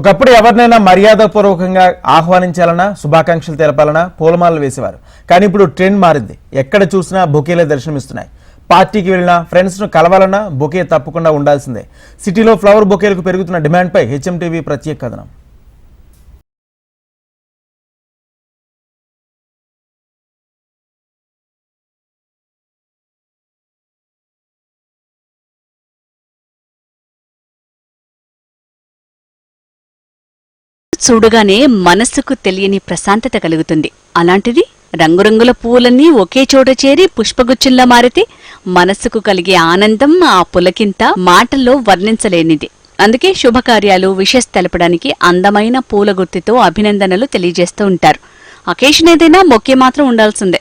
ఒకప్పుడు ఎవరినైనా మర్యాదపూర్వకంగా ఆహ్వానించాలన్నా శుభాకాంక్షలు తెలపాలన్నా పూలమాలలు వేసేవారు. కానీ ఇప్పుడు ట్రెండ్ మారింది. ఎక్కడ చూసినా బొకేలే దర్శనమిస్తున్నాయి. పార్టీకి వెళ్ళినా ఫ్రెండ్స్ను కలవాలన్నా బొకే తప్పకుండా ఉండాల్సిందే. సిటీలో ఫ్లవర్ బొకేలకు పెరుగుతున్న డిమాండ్పై హెచ్ఎంటీవీ ప్రత్యేక కథనం. చూడగానే మనస్సుకు తెలియని ప్రశాంతత కలుగుతుంది. అలాంటిది రంగురంగుల పూలన్నీ ఒకే చోట చేరి పుష్పగుచ్చుల్లా మారితే మనస్సుకు కలిగే ఆనందం ఆ పులకింత మాటల్లో వర్ణించలేనిది. అందుకే శుభకార్యాలు విషెస్ తెలపడానికి అందమైన పూల గుర్తితో అభినందనలు తెలియజేస్తూ ఉంటారు. అకేషన్ ఏదైనా మొక్కే మాత్రం ఉండాల్సిందే.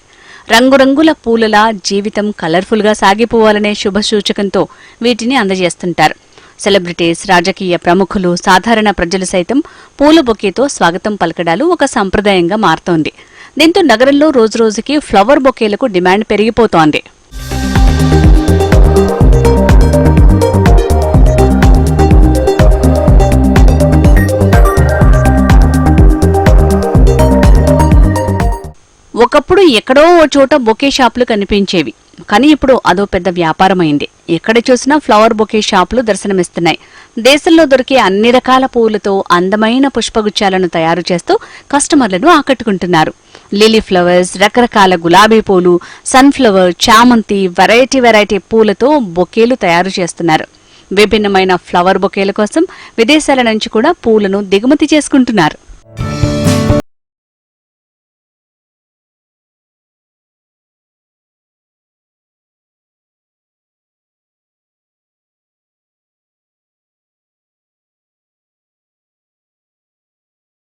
రంగురంగుల పూలలా జీవితం కలర్ఫుల్గా సాగిపోవాలనే శుభ సూచకంతో వీటిని అందజేస్తుంటారు. సెలబ్రిటీస్ రాజకీయ ప్రముఖులు సాధారణ ప్రజలు సైతం పూల బొకేతో స్వాగతం పలకడాలు ఒక సంప్రదాయంగా మారుతోంది. దీంతో నగరంలో రోజురోజుకి ఫ్లవర్ బొకేలకు డిమాండ్ పెరిగిపోతోంది. ఒకప్పుడు ఎక్కడో ఓ చోట బొకే షాపులు కనిపించేవి. కానీ ఇప్పుడు అదో పెద్ద వ్యాపారమైంది. ఎక్కడ చూసినా ఫ్లవర్ బొకే షాపులు దర్శనమిస్తున్నాయి. దేశంలో దొరికే అన్ని రకాల పువ్వులతో అందమైన పుష్పగుచ్చాలను తయారు చేస్తూ కస్టమర్లను ఆకట్టుకుంటున్నారు. లిలీ ఫ్లవర్స్ రకరకాల గులాబీ పూలు సన్ఫ్లవర్ చామంతి వెరైటీ వెరైటీ పూలతో బొకేలు తయారు చేస్తున్నారు. విభిన్నమైన ఫ్లవర్ బొకేల కోసం విదేశాల నుంచి కూడా పూలను దిగుమతి చేసుకుంటున్నారు.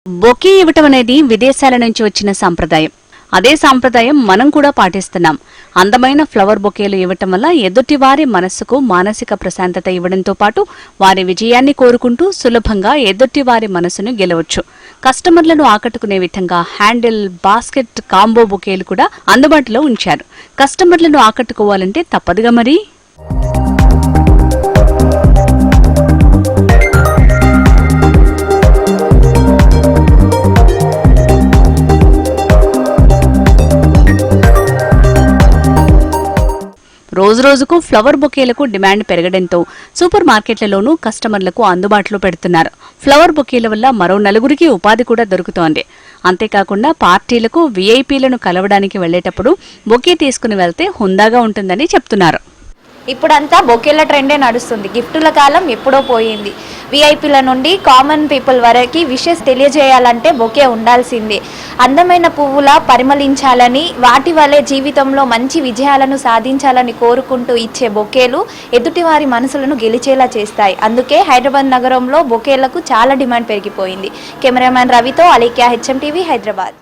బొకే ఇవ్వటం అనేది విదేశాల నుంచి వచ్చిన సాంప్రదాయం. అదే సాంప్రదాయం మనం కూడా పాటిస్తున్నాం. అందమైన ఫ్లవర్ బొకేలు ఇవ్వటం వల్ల ఎదుటివారి మనస్సుకు మానసిక ప్రశాంతత ఇవ్వడంతో పాటు వారి విజయాన్ని కోరుకుంటూ సులభంగా ఎదుటివారి మనసును గెలవచ్చు. కస్టమర్లను ఆకట్టుకునే విధంగా హ్యాండిల్ బాస్కెట్ కాంబో బొకేలు కూడా అందుబాటులో ఉంచారు. కస్టమర్లను ఆకట్టుకోవాలంటే తప్పదుగా మరి? రోజురోజుకు ఫ్లవర్ బొకేలకు డిమాండ్ పెరగడంతో సూపర్ మార్కెట్లలోనూ కస్టమర్లకు అందుబాటులో పెడుతున్నారు. ఫ్లవర్ బొకేల వల్ల మరో నలుగురికి ఉపాధి కూడా దొరుకుతోంది. అంతేకాకుండా పార్టీలకు వీఐపీలను కలవడానికి వెళ్ళేటప్పుడు బొకే తీసుకుని వెళ్తే హుందాగా ఉంటుందని చెప్తున్నారు. ఇప్పుడంతా బొకేల ట్రెండే నడుస్తుంది. గిఫ్టుల కాలం ఎప్పుడో పోయింది. విఐపీల నుండి కామన్ పీపుల్ వరకు విషెస్ తెలియజేయాలంటే బొకే ఉండాల్సిందే. అందమైన పువ్వులా పరిమళించాలని వాటి వల్లే జీవితంలో మంచి విజయాలను సాధించాలని కోరుకుంటూ ఇచ్చే బొకేలు ఎదుటివారి మనసులను గెలిచేలా చేస్తాయి. అందుకే హైదరాబాద్ నగరంలో బొకేలకు చాలా డిమాండ్ పెరిగిపోయింది. కెమెరామ్యాన్ రవితో అలీక్యా హెచ్ఎం టీవీ హైదరాబాద్.